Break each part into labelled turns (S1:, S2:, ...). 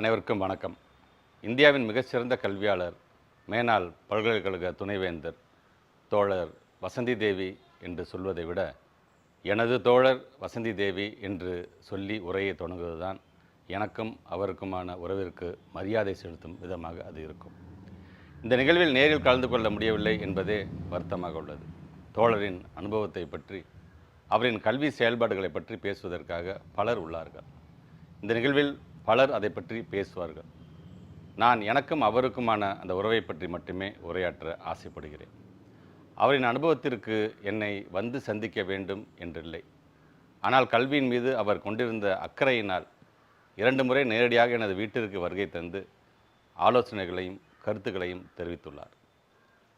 S1: அனைவருக்கும் வணக்கம். இந்தியாவின் மிகச்சிறந்த கல்வியாளர் மேனாள் பல்கலைக்கழக துணைவேந்தர் தோழர் வசந்தி தேவி என்று சொல்வதை விட எனது தோழர் வசந்தி தேவி என்று சொல்லி உரையை தொடங்குவதுதான் எனக்கும் அவருக்குமான உறவிற்கு மரியாதை செலுத்தும் விதமாக அது இருக்கும். இந்த நிகழ்வில் நேரில் கலந்து கொள்ள முடியவில்லை என்பதே வருத்தமாக உள்ளது. தோழரின் அனுபவத்தை பற்றி அவரின் கல்வி செயல்பாடுகளை பற்றி பேசுவதற்காக பலர் உள்ளார்கள். இந்த நிகழ்வில் பலர் அதை பற்றி பேசுவார்கள். நான் எனக்கும் அவருக்குமான அந்த உறவை பற்றி மட்டுமே உரையாற்ற ஆசைப்படுகிறேன். அவரின் அனுபவத்திற்கு என்னை வந்து சந்திக்க வேண்டும் என்றில்லை. ஆனால் கல்வியின் மீது அவர் கொண்டிருந்த அக்கறையினால் இரண்டு முறை நேரடியாக எனது வீட்டிற்கு வருகை தந்து ஆலோசனைகளையும் கருத்துக்களையும் தெரிவித்துள்ளார்.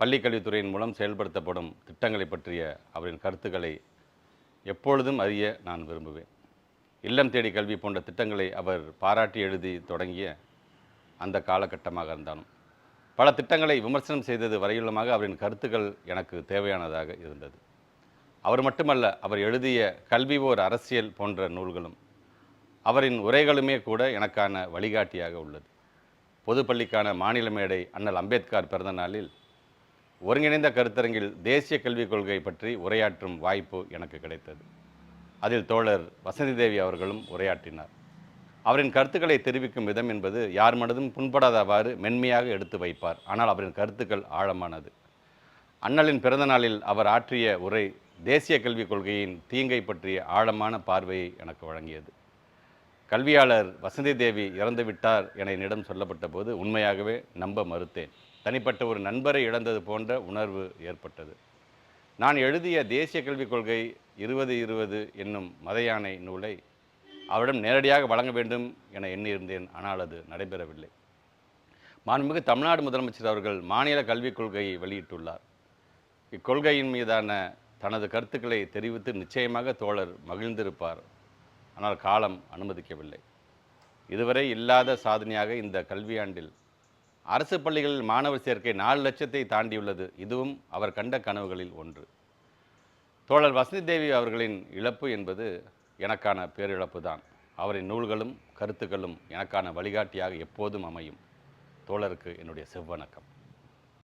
S1: பள்ளிக்கல்வித்துறையின் மூலம் செயல்படுத்தப்படும் திட்டங்களை பற்றிய அவரின் கருத்துக்களை எப்பொழுதும் அறிய நான் விரும்புவேன். இல்லம் தேடி கல்வி போன்ற திட்டங்களை அவர் பாராட்டி எழுதி தொடங்கிய அந்த காலகட்டமாக இருந்தாலும் பல திட்டங்களை விமர்சனம் செய்தது வரையுள்ளமாக அவரின் கருத்துக்கள் எனக்கு தேவையானதாக இருந்தது. அவர் மட்டுமல்ல அவர் எழுதிய கல்வி ஓர் அரசியல் போன்ற நூல்களும் அவரின் உரைகளுமே கூட எனக்கான வழிகாட்டியாக உள்ளது. பொதுப்பள்ளிக்கான மாநில மேடை அண்ணல் அம்பேத்கர் பிறந்த நாளில் ஒருங்கிணைந்த கருத்தரங்கில் தேசிய கல்விக் கொள்கை பற்றி உரையாற்றும் வாய்ப்பு எனக்கு கிடைத்தது. அதில் தோழர் வசந்தி தேவி அவர்களும் உரையாற்றினார். அவரின் கருத்துக்களை தெரிவிக்கும் விதம் என்பது யார் மனதும் புண்படாதவாறு மென்மையாக எடுத்து வைப்பார். ஆனால் அவரின் கருத்துக்கள் ஆழமானது. அண்ணலின் பிறந்தநாளில் அவர் ஆற்றிய உரை தேசிய கல்விக் கொள்கையின் தீங்கை பற்றிய ஆழமான பார்வையை எனக்கு வழங்கியது. கல்வியாளர் வசந்தி தேவி இறந்துவிட்டார் என என்னிடம் சொல்லப்பட்ட போது உண்மையாகவே நம்ப மறுத்தேன். தனிப்பட்ட ஒரு நண்பரை இழந்தது போன்ற உணர்வு ஏற்பட்டது. நான் எழுதிய தேசிய கல்விக் கொள்கை இருபது இருபது என்னும் மதயானை நூலை அவரிடம் நேரடியாக வழங்க வேண்டும் என எண்ணியிருந்தேன் ஆனால் அது நடைபெறவில்லை. மாண்புமிகு தமிழ்நாடு முதலமைச்சர் அவர்கள் மாநில கல்விக் கொள்கையை வெளியிட்டுள்ளார். இக்கொள்கையின் மீதான தனது கருத்துக்களை தெரிவித்து நிச்சயமாக தோழர் மகிழ்ந்திருப்பார். ஆனால் காலம் அனுமதிக்கவில்லை. இதுவரை இல்லாத சாதனையாக இந்த கல்வியாண்டில் அரசு பள்ளிகளில் மாணவர் சேர்க்கை நாலு லட்சத்தை தாண்டியுள்ளது. இதுவும் அவர் கண்ட கனவுகளில் ஒன்று. தோழர் வசந்தி தேவி அவர்களின் இழப்பு என்பது எனக்கான பேரிழப்பு தான். அவரின் நூல்களும் கருத்துக்களும் எனக்கான வழிகாட்டியாக எப்போதும் அமையும். தோழருக்கு என்னுடைய செவ்வணக்கம்.